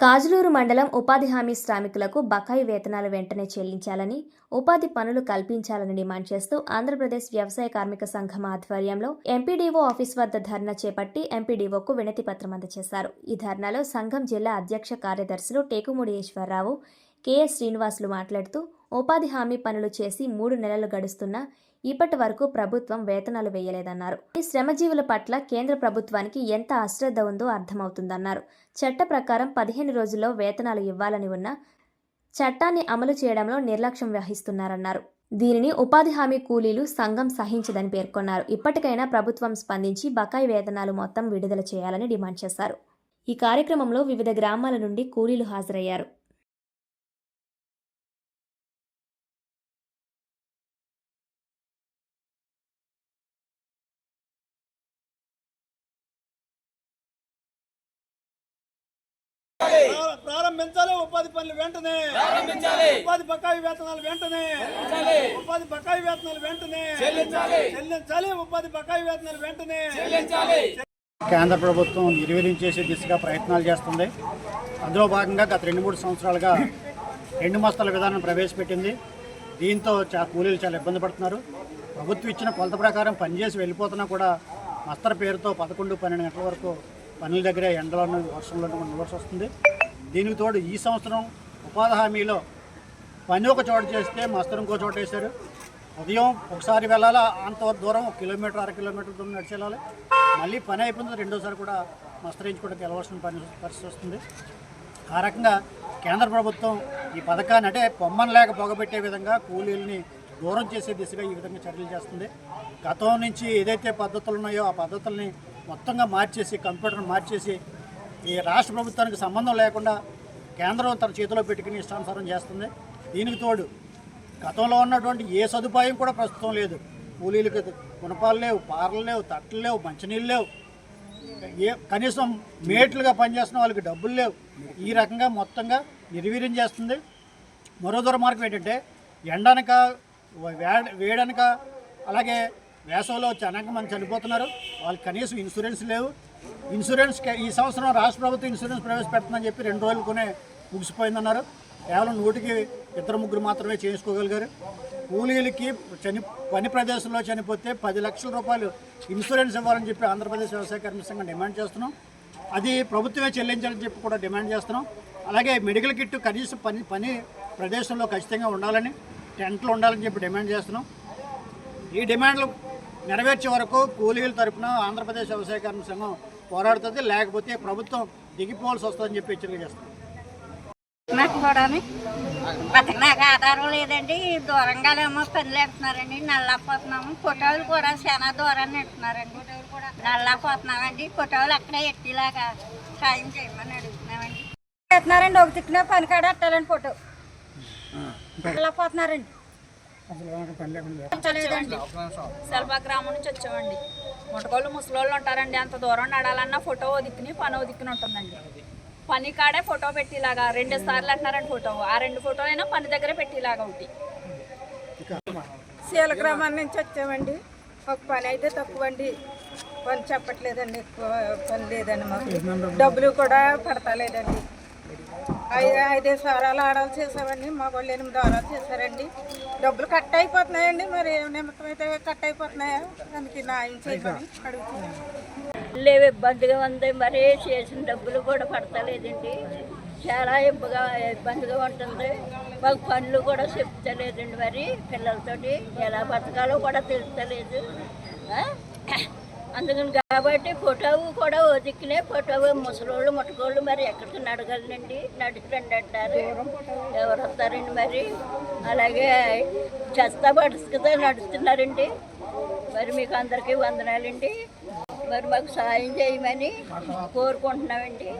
కాజులూరు మండలం ఉపాధి హామీ శ్రామికులకు బకాయి వేతనాలు వెంటనే చెల్లించాలని ఉపాధి పనులు కల్పించాలని డిమాండ్ చేస్తూ ఆంధ్రప్రదేశ్ వ్యవసాయ కార్మిక సంఘం ఆధ్వర్యంలో ఎంపీడీఓ ఆఫీస్ వద్ద ధర్నా చేపట్టి ఎంపీడీఓకు వినతి పత్రం అందజేశారు. ఈ ధర్నాలో సంఘం జిల్లా అధ్యక్ష కార్యదర్శులు టేకుముడి ఈశ్వరరావు కెఎస్ శ్రీనివాసులు మాట్లాడుతూ ఉపాధి హామీ పనులు చేసి మూడు నెలలు గడుస్తున్నా ఇప్పటి వరకు ప్రభుత్వం వేతనాలు వేయలేదన్నారు. ఈ శ్రమజీవుల పట్ల కేంద్ర ప్రభుత్వానికి ఎంత అశ్రద్ధ ఉందో అర్థమవుతుందన్నారు. చట్ట ప్రకారం పదిహేను రోజుల్లో వేతనాలు ఇవ్వాలని ఉన్న చట్టాన్ని అమలు చేయడంలో నిర్లక్ష్యం వహిస్తున్నారన్నారు. దీనిని ఉపాధి హామీ కూలీలు సంఘం సహించదని పేర్కొన్నారు. ఇప్పటికైనా ప్రభుత్వం స్పందించి బకాయి వేతనాలు మొత్తం విడుదల చేయాలని డిమాండ్ చేశారు. ఈ కార్యక్రమంలో వివిధ గ్రామాల నుండి కూలీలు హాజరయ్యారు. ప్రారంభించాలి. ఉపాధి పనులు వెంటనే. ఉపాధి బకాయి వేతనాలు వెంటనే. ఉపాధి బకాయి వేతనాలు వెంటనే. చెల్లించాలి. ఉపాధి బకాయి వేతనాలు వెంటనే. కేంద్ర ప్రభుత్వం నిర్వీర్యం దిశగా ప్రయత్నాలు చేస్తుంది. అందులో భాగంగా గత రెండు మూడు సంవత్సరాలుగా రెండు మస్తల విధానం ప్రవేశపెట్టింది. దీంతో చా కూలీలు చాలా ఇబ్బంది పడుతున్నారు. ప్రభుత్వం ఇచ్చిన కొలత ప్రకారం పనిచేసి వెళ్ళిపోతున్నా కూడా మస్తర పేరుతో పదకొండు పన్నెండు గంటల వరకు పనుల దగ్గర ఎండలోనూ వర్షంలోనూ నిలవలసి వస్తుంది. దీనికి తోడు ఈ సంవత్సరం ఉపాధి హామీలో పని ఒక చోట చేస్తే మస్తరు ఇంకో చోట వేశారు. ఉదయం ఒకసారి వెళ్ళాలా అంత దూరం ఒక కిలోమీటర్ అర కిలోమీటర్ దూరం నడిచి వెళ్ళాలి. మళ్ళీ పని అయిపోయింది రెండోసారి కూడా మస్తరించుకోవడానికి వెళ్ళవలసిన పని పరిస్థితి వస్తుంది. ఆ రకంగా కేంద్ర ప్రభుత్వం ఈ పథకాన్ని అంటే పొమ్మని లేక పొగబెట్టే విధంగా కూలీలని దూరం చేసే దిశగా ఈ విధంగా చర్యలు చేస్తుంది. గతం నుంచి ఏదైతే పద్ధతులు ఉన్నాయో ఆ పద్ధతుల్ని మొత్తంగా మార్చేసి కంప్యూటర్ మార్చేసి ఈ రాష్ట్ర ప్రభుత్వానికి సంబంధం లేకుండా కేంద్రం తన చేతిలో పెట్టుకుని ఇష్టానుసారం చేస్తుంది. దీనికి తోడు గతంలో ఉన్నటువంటి ఏ సదుపాయం కూడా ప్రస్తుతం లేదు. కూలీలకు గుణపాలు లేవు పార్లు లేవు తట్టలు లేవు మంచినీళ్ళు లేవు. ఏ కనీసం మేట్లుగా పనిచేస్తున్న వాళ్ళకి డబ్బులు లేవు. ఈ రకంగా మొత్తంగా నిర్వీర్యం చేస్తుంది. మరో దుర్మార్గం ఏంటంటే ఎండనక వేడ వేడనక అలాగే వేసవిలో చాలా మంది చనిపోతున్నారు. వాళ్ళకి కనీసం ఇన్సూరెన్స్ లేవు. ఇన్సూరెన్స్ ఈ సంవత్సరం రాష్ట్ర ప్రభుత్వం ఇన్సూరెన్స్ ప్రవేశపెడుతుందని చెప్పి రెండు రోజులకునే ముగిసిపోయిందన్నారు. కేవలం నూటికి ఇద్దరు ముగ్గురు మాత్రమే చేసుకోగలిగారు కూలీలకి చని పని ప్రదేశంలో చనిపోతే పది లక్షల రూపాయలు ఇన్సూరెన్స్ ఇవ్వాలని చెప్పి ఆంధ్రప్రదేశ్ వ్యవసాయ కార్మిక సంఘం డిమాండ్ చేస్తున్నాం. అది ప్రభుత్వమే చెల్లించాలని చెప్పి కూడా డిమాండ్ చేస్తున్నాం. అలాగే మెడికల్ కిట్ కనీసం పని పని ప్రదేశంలో ఖచ్చితంగా ఉండాలని టెంట్లు ఉండాలని చెప్పి డిమాండ్ చేస్తున్నాం. ఈ డిమాండ్లు నెరవేర్చే వరకు కూలీల తరపున ఆంధ్రప్రదేశ్ వ్యవసాయ కార్మిక సంఘం పోరాడుతుంది. లేకపోతే ప్రభుత్వం దిగిపోవాల్సి వస్తుందని చెప్పి హెచ్చరిక కూడా బతకనాక ఆధారం లేదండి. దూరంగా ఏమో పని లేకుతున్నారండి నల్లపోతున్నాము. ఫోటోలు కూడా చాలా దూరాన్ని ఎట్టున్నారండి నల్లపోతున్నామండి. ఫోటోలు అక్కడే ఎట్టిలాగా సాయం చేయమని అడుగుతున్నామండి. ఎత్తున్నారండి ఒక తిట్టిన పని కాడ ఎట్టాలండి ఫోటో నల్లపోతున్నారండి. సెల్వా గ్రామం నుంచి వచ్చామండి. ముటకోళ్ళు ముసలోళ్ళు ఉంటారండి. అంత దూరం నడాలన్నా ఫోటో దిక్కుని పని దిక్కుని ఉంటుందండి. పని కాడే ఫోటో పెట్టేలాగా రెండు సార్లు అంటున్నారండి ఫోటో. ఆ రెండు ఫోటోలైనా పని దగ్గర పెట్టేలాగా ఒకటి. శీల గ్రామం నుంచి వచ్చామండి. ఒక పని అయితే తక్కువ అండి పని చెప్పట్లేదండి. ఎక్కువ పని లేదండి మాకు. డబ్బులు కూడా పడతలేదండి. ఐదు ఐదు సారాలు ఆడాలు చేసామండి మా వాళ్ళు ఎనిమిది వారాలు చేశారండి. డబ్బులు కట్ అయిపోతున్నాయండి. మరి ఏ నిమిత్తం అయితే కట్ అయిపోతున్నాయా దానికి న్యాయం చేయమని అడుగుతున్నాను. లేవు ఇబ్బందిగా ఉంది. మరి చేసిన డబ్బులు కూడా పడతలేదండి. చాలా ఇబ్బగా ఇబ్బందిగా ఉంటుంది. మాకు పనులు కూడా చెప్తలేదండి మరి పిల్లలతోటి. ఎలా బతకాలో కూడా తెలుస్తలేదు. అందుకని కాబట్టి ఫోటో కూడా ఒదిక్కినే ఫోటో ముసలోళ్ళు ముట్టుకోళ్ళు మరి ఎక్కడికి నడగలనండి నడిచిరండి అంటారు. ఎవరు వస్తారండి మరి? అలాగే చెత్త పడుచుకుతో నడుస్తున్నారండి మరి మీకు అందరికీ వందనాలండి. మరి మాకు సాయం చేయమని కోరుకుంటున్నామండి.